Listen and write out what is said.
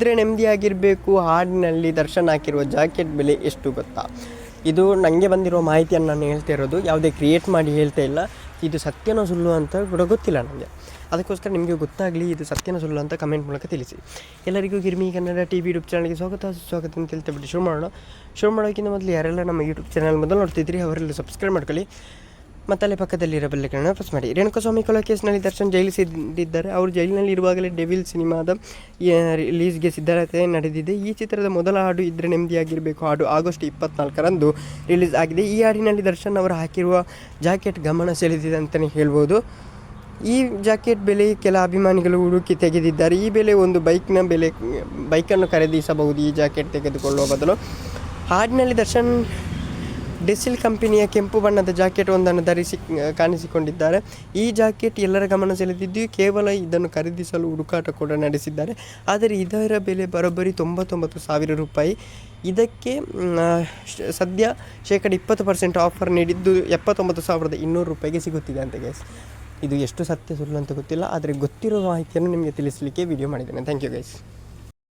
ಇದ್ರೆ ನೆಮ್ಮದಿಯಾಗಿರಬೇಕು. ಹಾಡಿನಲ್ಲಿ ದರ್ಶನ್ ಹಾಕಿರುವ ಜಾಕೆಟ್ ಬೆಲೆ ಎಷ್ಟು ಗೊತ್ತಾ? ಇದು ನನಗೆ ಬಂದಿರೋ ಮಾಹಿತಿಯನ್ನು ನಾನು ಹೇಳ್ತಾ ಇರೋದು. ಯಾವುದೇ ಕ್ರಿಯೇಟ್ ಮಾಡಿ ಹೇಳ್ತಾ ಇಲ್ಲ. ಇದು ಸತ್ಯನೋ ಸುಳ್ಳು ಅಂತ ಕೂಡ ಗೊತ್ತಿಲ್ಲ ನನಗೆ. ಅದಕ್ಕೋಸ್ಕರ ನಿಮಗೆ ಗೊತ್ತಾಗಲಿ ಇದು ಸತ್ಯನ ಸುಳ್ಳು ಅಂತ ಕಮೆಂಟ್ ಮೂಲಕ ತಿಳಿಸಿ. ಎಲ್ಲರಿಗೂ Girmi Kannada T V YouTube ಚಾನಲ್ಗೆ ಸ್ವಾಗತ. ಸ್ವಾಗತ ಅಂತ ಹೇಳ್ತಾ ಬಿಟ್ಟು ಶುರು ಮಾಡೋಣ. ಶುರು ಮಾಡೋಕ್ಕಿಂತ ಮೊದಲು ಯಾರೆಲ್ಲ ನಮ್ಮ ಯೂಟ್ಯೂಬ್ ಚಾನಲ್ ಮೊದಲು ನೋಡ್ತಿದ್ರಿ ಅವರೆಲ್ಲ ಸಬ್ಸ್ಕ್ರೈಬ್ ಮಾಡ್ಕೊಳ್ಳಿ. ಮತ್ತು ಪಕ್ಕದಲ್ಲಿ ಪಕ್ಕದಲ್ಲಿರೋ ಬೆಲ್ಲಗಳನ್ನು ಪ್ರೆಸ್ ಮಾಡಿ. ರೇಣುಕಸ್ವಾಮಿ ಕೊಲೆ ಕೇಸ್ನಲ್ಲಿ ದರ್ಶನ್ ಜೈಲು ಸಿದ್ದಿದ್ದಾರೆ. ಅವರು ಜೈಲಿನಲ್ಲಿ ಇರುವಾಗಲೇ ಡೆವಿಲ್ ಸಿನಿಮಾದ ರಿಲೀಸ್ಗೆ ಸಿದ್ಧತೆ ನಡೆದಿದೆ. ಈ ಚಿತ್ರದ ಮೊದಲ ಹಾಡು ಇದ್ರೆ ನೆಮ್ಮದಿಯಾಗಿರಬೇಕು. ಹಾಡು ಆಗಸ್ಟ್ ಇಪ್ಪತ್ನಾಲ್ಕರಂದು ರಿಲೀಸ್ ಆಗಿದೆ. ಈ ಹಾಡಿನಲ್ಲಿ ದರ್ಶನ್ ಅವರು ಹಾಕಿರುವ ಜಾಕೆಟ್ ಗಮನ ಸೆಳೆದಿದೆ ಅಂತಲೇ ಹೇಳ್ಬೋದು. ಈ ಜಾಕೆಟ್ ಬೆಲೆ ಕೆಲ ಅಭಿಮಾನಿಗಳು ಹುಡುಕಿ ತೆಗೆದಿದ್ದಾರೆ. ಈ ಬೆಲೆ ಒಂದು ಬೈಕ್ನ ಬೆಲೆ, ಬೈಕನ್ನು ಖರೀದಿಸಬಹುದು. ಈ ಜಾಕೆಟ್ ತೆಗೆದುಕೊಳ್ಳುವ ಬದಲು ಹಾಡಿನಲ್ಲಿ ದರ್ಶನ್ ಡೆಸಿಲ್ ಕಂಪನಿಯ ಕೆಂಪು ಬಣ್ಣದ ಜಾಕೆಟ್ ಒಂದನ್ನು ಧರಿಸಿ ಕಾಣಿಸಿಕೊಂಡಿದ್ದಾರೆ. ಈ ಜಾಕೆಟ್ ಎಲ್ಲರ ಗಮನ ಸೆಳೆದಿದ್ದು ಕೇವಲ ಇದನ್ನು ಖರೀದಿಸಲು ಹುಡುಕಾಟ ಕೂಡ ನಡೆಸಿದ್ದಾರೆ. ಆದರೆ ಇದರ ಬೆಲೆ ಬರೋಬ್ಬರಿ ತೊಂಬತ್ತೊಂಬತ್ತು ಸಾವಿರ ರೂಪಾಯಿ. ಇದಕ್ಕೆ ಸದ್ಯ ಶೇಕಡ ಇಪ್ಪತ್ತು ಪರ್ಸೆಂಟ್ ಆಫರ್ ನೀಡಿದ್ದು ಎಪ್ಪತ್ತೊಂಬತ್ತು ಸಾವಿರದ ಇನ್ನೂರು ರೂಪಾಯಿಗೆ ಸಿಗುತ್ತಿದೆ ಅಂತ ಗೈಸ್ ಇದು ಎಷ್ಟು ಸತ್ಯ ಸುಳ್ಳು ಅಂತ ಗೊತ್ತಿಲ್ಲ, ಆದರೆ ಗೊತ್ತಿರೋ ಮಾಹಿತಿಯನ್ನು ನಿಮಗೆ ತಿಳಿಸಲಿಕ್ಕೆ ವಿಡಿಯೋ ಮಾಡಿದ್ದೇನೆ. Thank you guys